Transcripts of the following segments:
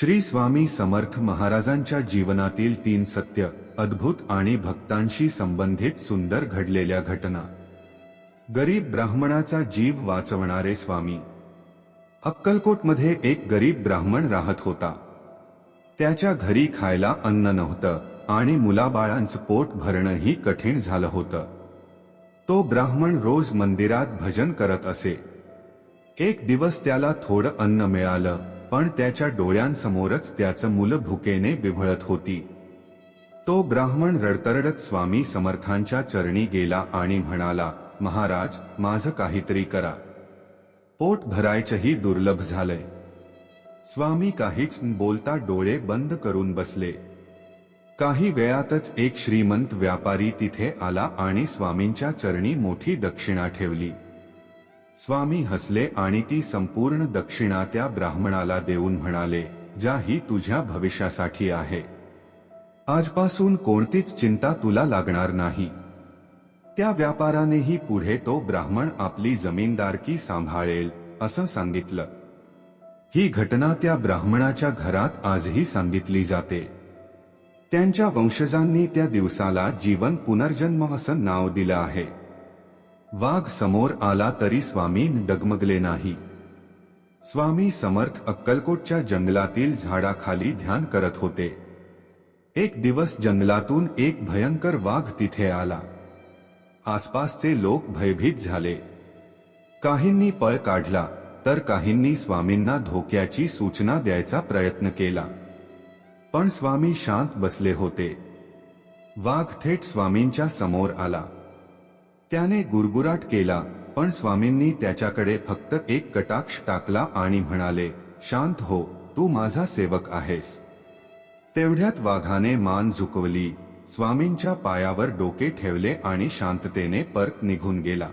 श्री स्वामी समर्थ महाराजांच्या जीवनातील तीन सत्य अद्भुत आणि भक्तांशी संबंधित सुंदर घडलेल्या घटना. गरीब ब्राह्मणाचा जीव वाचवणारे स्वामी. अक्कलकोटमध्ये एक गरीब ब्राह्मण राहत होता. त्याच्या घरी खायला अन्न नव्हतं आणि मुलाबाळांचं पोट भरणंही कठीण झालं होतं. तो ब्राह्मण रोज मंदिरात भजन करत असे. एक दिवस त्याला थोडं अन्न मिळालं. पण त्याच्या डोळ्यांसमोरच त्याचं मुलं भुकेने बिभळत होती. तो ब्राह्मण रडतरडत स्वामी समर्थांच्या चरणी गेला आणि म्हणाला महाराज माझं काहीतरी करा. पोट भरायचंही दुर्लभ झालंय. स्वामी काहीच बोलता डोळे बंद करून बसले. काही वेळातच एक श्रीमंत व्यापारी तिथे आला आणि स्वामींच्या चरणी मोठी दक्षिणा ठेवली. स्वामी हसले आणि ती संपूर्ण दक्षिणा त्या ब्राह्मणाला देऊन म्हणाले ज्या ही तुझ्या भविष्यासाठी आहे. आजपासून कोणतीच चिंता तुला लागणार नाही. त्या व्यापारानेही पुढे तो ब्राह्मण आपली जमीनदारकी सांभाळेल असं सांगितलं. ही घटना त्या ब्राह्मणाच्या घरात आजही सांगितली जाते. त्यांच्या वंशजांनी त्या दिवसाला जीवन पुनर्जन्म असं नाव दिलं आहे. वाघ समोर आला तरी स्वामी डगमगले नाही. स्वामी समर्थ अक्कलकोटच्या जंगलातील झाडाखाली ध्यान करत होते. एक दिवस जंगलातून एक भयंकर वाघ तिथे आला. आसपासचे लोक भयभीत झाले. काहींनी पळ काढला तर काहींनी स्वामींना धोक्याची सूचना द्यायचा प्रयत्न केला. पण स्वामी शांत बसले होते. वाघ थेट स्वामींच्या समोर आला. त्याने गुरगुराट केला पण स्वामींनी त्याच्याकडे फक्त एक कटाक्ष टाकला आणि म्हणाले शांत हो तू माझा सेवक आहेस. तेवढ्यात वाघाने मान झुकवली स्वामींच्या पायावर डोके ठेवले आणि शांततेने परत निघून गेला.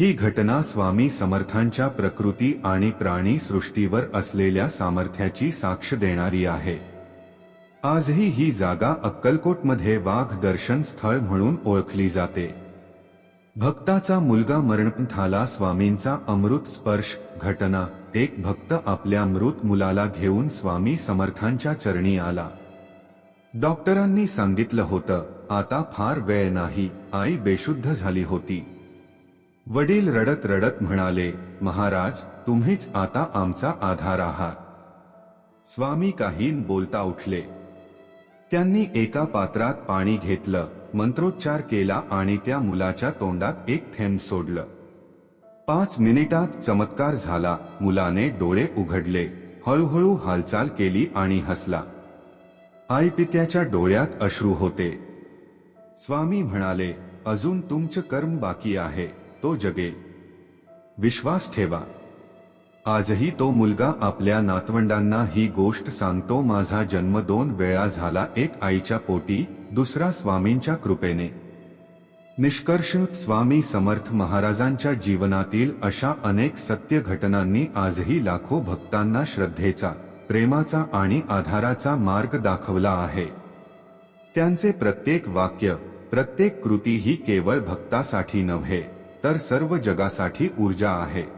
ही घटना स्वामी समर्थांच्या प्रकृती आणि प्राणी सृष्टीवर असलेल्या सामर्थ्याची साक्ष देणारी आहे. आजही ही जागा अक्कलकोटमध्ये वाघ दर्शन स्थळ म्हणून ओळखली जाते. भक्ताचा मुलगा मरणपंथाला स्वामींचा अमृत स्पर्श घटना. एक भक्त आपल्या मृत मुलाला घेऊन स्वामी समर्थांच्या चरणी आला. डॉक्टरांनी सांगितलं होतं आता फार वेळ नाही आई बेशुद्ध झाली होती. वडील रडत रडत म्हणाले महाराज तुम्हीच आता आमचा आधार आहात. स्वामी काहीन बोलता उठले. त्यांनी एका पात्रात पाणी घेतलं. मंत्रोच्चार केला आणि त्या मुलाच्या तोंडात एक थेंब सोडलं. पाच मिनिटात चमत्कार झाला. मुलाने डोळे उघडले. हळूहळू हालचाल केली आणि हसला. आई पित्याच्या डोळ्यात अश्रू होते. स्वामी म्हणाले अजून तुमचं कर्म बाकी आहे. तो जगे विश्वास ठेवा. आजही तो मुलगा आपल्या नातवंडांना ही गोष्ट सांगतो. माझा जन्म दोन वेळा झाला. एक आईच्या पोटी दुसरा स्वामींच्या कृपेने. निष्कर्ष स्वामी समर्थ महाराजांच्या जीवनातील अशा अनेक सत्य घटनांनी आजही लाखो भक्तांना श्रद्धेचा प्रेमाचा आणि आधाराचा मार्ग दाखवला आहे. त्यांचे प्रत्येक वाक्य प्रत्येक कृती ही केवळ भक्तासाठी नव्हे तर सर्व जगासाठी ऊर्जा आहे.